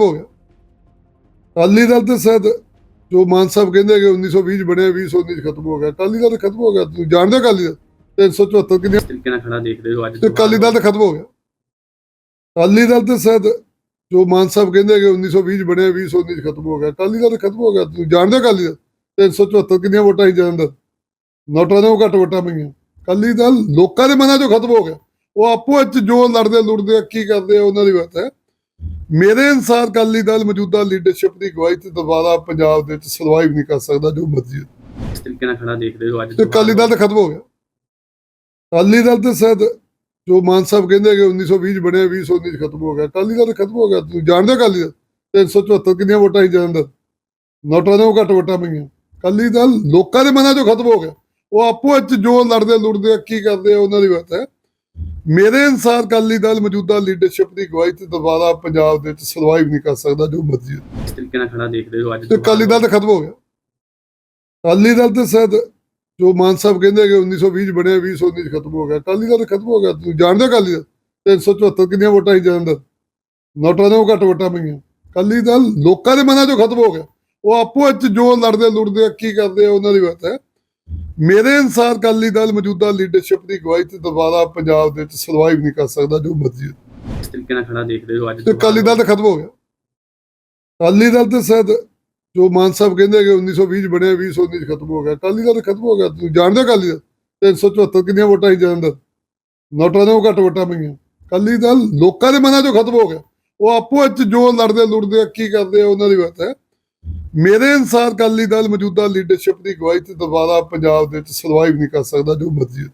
ਹੋ ਗਿਆ। ਅਕਾਲੀ ਦਲ ਤੇ ਸ਼ਾਇਦ ਜੋ ਮਾਨ ਸਾਹਿਬ ਕਹਿੰਦੇ ਕਿ 1920 ਚ ਬਣਿਆ 2019 ਚ ਖਤਮ ਹੋ ਗਿਆ। ਅਕਾਲੀ ਦਲ ਤਾਂ ਖਤਮ ਹੋ ਗਿਆ। ਤੁਸੀਂ ਜਾਣਦੇ ਹੋ ਅਕਾਲੀ ਦਲ? 374 ਕਿੰਨੇ ਤਰੀਕੇ ਨਾਲ ਖੜਾ ਦੇਖਦੇ ਹੋ ਅੱਜ ਤੇ ਅਕਾਲੀ ਦਲ ਤਾਂ ਖਤਮ ਹੋ ਗਿਆ। ਅਕਾਲੀ ਦਲ ਤੇ ਸ਼ਾਇਦ ਜੋ ਮਾਨ ਸਾਹਿਬ ਕਹਿੰਦੇ ਕਿ 1920 ਚ ਬਣਿਆ 2019 ਚ ਖਤਮ ਹੋ ਗਿਆ। ਅਕਾਲੀ ਦਲ ਤਾਂ ਖਤਮ ਹੋ ਗਿਆ। ਤੁਸੀਂ ਜਾਣਦੇ ਹੋ ਅਕਾਲੀ ਦਲ? 374 ਕਿੰਨੀਆਂ ਵੋਟਾਂ ਸੀ ਜਲੰਧਰ ਨੋਟਾਂ ਤੋਂ ਘੱਟ ਵੋਟਾਂ ਪਈਆਂ। ਅਕਾਲੀ ਦਲ ਲੋਕਾਂ ਦੇ ਮਨਾਂ ਚੋਂ ਖਤਮ ਹੋ ਗਿਆ। ਉਹ ਆਪੋ ਵਿੱਚ ਜੋ ਲੜਦੇ ਲੁੜਦੇ ਕੀ ਕਰਦੇ ਆ ਉਹਨਾਂ ਦੀ ਬਾਤ ਹੈ। ਮੇਰੇ ਅਨਸਾਰ ਅਕਾਲੀ ਦਲ ਮੌਜੂਦਾ ਲੀਡਰਸ਼ਿਪ ਦੀ ਅਗਵਾਈ ਤੇ ਦੁਬਾਰਾ ਪੰਜਾਬ ਦੇ ਵਿੱਚ ਸਰਵਾਈਵ ਨਹੀਂ ਕਰ ਸਕਦਾ ਜੋ ਮਰਜ਼ੀ। ਇਸ ਤਰੀਕੇ ਨਾਲ ਖੜਾ ਦੇਖਦੇ ਹੋ ਅੱਜ ਤੇ ਅਕਾਲੀ ਦਲ ਤਾਂ ਖਤਮ ਹੋ ਗਿਆ। ਅਕਾਲੀ ਦਲ ਤੇ ਸ਼ਾਇਦ ਜੋ ਮਾਨ ਸਾਹਿਬ ਕਹਿੰਦੇ ਕਿ 1920 ਚ ਬਣਿਆ 2019 ਚ ਖਤਮ ਹੋ ਗਿਆ। ਅਕਾਲੀ ਦਲ ਖਤਮ ਹੋ ਗਿਆ। ਤੁਸੀਂ ਜਾਣਦੇ ਹੋ ਅਕਾਲੀ ਦਲ? 374 ਕਿੰਨੀਆਂ ਵੋਟਾਂ ਸੀ ਜਲੰਧਰ ਨੋਟਾਂ ਤੋਂ ਘੱਟ ਵੋਟਾਂ ਪਈਆਂ। ਅਕਾਲੀ ਦਲ ਲੋਕਾਂ ਦੇ ਮਨਾਂ ਚੋਂ ਖਤਮ ਹੋ ਗਿਆ। ਉਹ ਆਪੋ ਵਿੱਚ ਜੋ ਲੜਦੇ ਲੁੜਦੇ ਕੀ ਕਰਦੇ ਉਹਨਾਂ ਦੀ ਬਾਤ ਹੈ। ਮੇਰੇ ਅਨਸਾਰ ਅਕਾਲੀ ਦਲ ਮੌਜੂਦਾ ਲੀਡਰਸ਼ਿਪ ਦੀ ਅਗਵਾਈ ਤੇ ਦੁਬਾਰਾ ਪੰਜਾਬ ਦੇ ਵਿੱਚ ਸਰਵਾਈਵ ਨਹੀਂ ਕਰ ਸਕਦਾ ਜੋ ਮਰਜ਼ੀ। ਇਸ ਤਰੀਕੇ ਨਾਲ ਖੜਾ ਦੇਖਦੇ ਹੋ ਅੱਜ ਤੇ ਅਕਾਲੀ ਦਲ ਤਾਂ ਖਤਮ ਹੋ ਗਿਆ। ਅਕਾਲੀ ਦਲ ਤੇ ਸ਼ਾਇਦ ਜੋ ਮਾਨ ਸਾਹਿਬ ਕਹਿੰਦੇ ਕਿ 1920 ਚ ਬਣਿਆ 2019 ਚ ਖਤਮ ਹੋ ਗਿਆ। ਅਕਾਲੀ ਦਲ ਖਤਮ ਹੋ ਗਿਆ। ਤੁਸੀਂ ਜਾਣਦੇ ਹੋ ਅਕਾਲੀ ਦਲ? 374 ਕਿੰਨੀਆਂ ਵੋਟਾਂ ਸੀ ਜਲੰਧਰ ਨੋਟਾਂ ਤੋਂ ਘੱਟ ਵੋਟਾਂ ਪਈਆਂ। ਅਕਾਲੀ ਦਲ ਲੋਕਾਂ ਦੇ ਮਨਾਂ ਚੋਂ ਖਤਮ ਹੋ ਗਿਆ। ਉਹ ਆਪੋ ਵਿੱਚ ਜੋ ਲੜਦੇ ਲੁੜਦੇ ਕੀ ਕਰਦੇ ਉਹਨਾਂ ਦੀ ਬਾਤ ਹੈ। ਮੇਰੇ ਅਨਸਾਰ ਅਕਾਲੀ ਦਲ ਮੌਜੂਦਾ ਲੀਡਰਸ਼ਿਪ ਦੀ ਅਗਵਾਈ ਤੇ ਦੁਬਾਰਾ ਪੰਜਾਬ ਦੇ ਵਿੱਚ ਸਰਵਾਈਵ ਨਹੀਂ ਕਰ ਸਕਦਾ ਜੋ ਮਰਜ਼ੀ। ਇਸ ਤਰੀਕੇ ਨਾਲ ਖੜਾ ਦੇਖਦੇ ਹੋ ਅੱਜ ਤੇ ਅਕਾਲੀ ਦਲ ਤਾਂ ਖਤਮ ਹੋ ਗਿਆ। ਅਕਾਲੀ ਦਲ ਤੇ ਸ਼ਾਇਦ ਜੋ ਮਾਨ ਸਾਹਿਬ ਕਹਿੰਦੇ ਕਿ 1920 ਚ ਬਣਿਆ 2019 ਚ ਖਤਮ ਹੋ ਗਿਆ। ਅਕਾਲੀ ਦਲ ਖਤਮ ਹੋ ਗਿਆ। ਤੁਸੀਂ ਜਾਣਦੇ ਹੋ ਅਕਾਲੀ ਦਲ? 374 ਕਿੰਨੀਆਂ ਵੋਟਾਂ ਸੀ ਜਲੰਧਰ ਨੋਟਾਂ ਤੋਂ ਘੱਟ ਵੋਟਾਂ ਪਈਆਂ। ਅਕਾਲੀ ਦਲ ਲੋਕਾਂ ਦੇ ਮਨਾਂ ਚੋਂ ਖਤਮ ਹੋ ਗਿਆ। ਉਹ ਆਪੋ ਵਿੱਚ ਜੋ ਲੜਦੇ ਲੁੜਦੇ ਕੀ ਕਰਦੇ ਆ ਉਹਨਾਂ ਦੀ ਬਾਤ ਹੈ। ਮੇਰੇ ਅਨਸਾਰ ਅਕਾਲੀ ਦਲ ਮੌਜੂਦਾ ਲੀਡਰਸ਼ਿਪ ਦੀ ਅਗਵਾਈ ਤੇ ਦੁਬਾਰਾ ਪੰਜਾਬ ਦੇ ਵਿੱਚ ਸਰਵਾਈਵ ਨਹੀਂ ਕਰ ਸਕਦਾ ਜੋ ਮਰਜ਼ੀ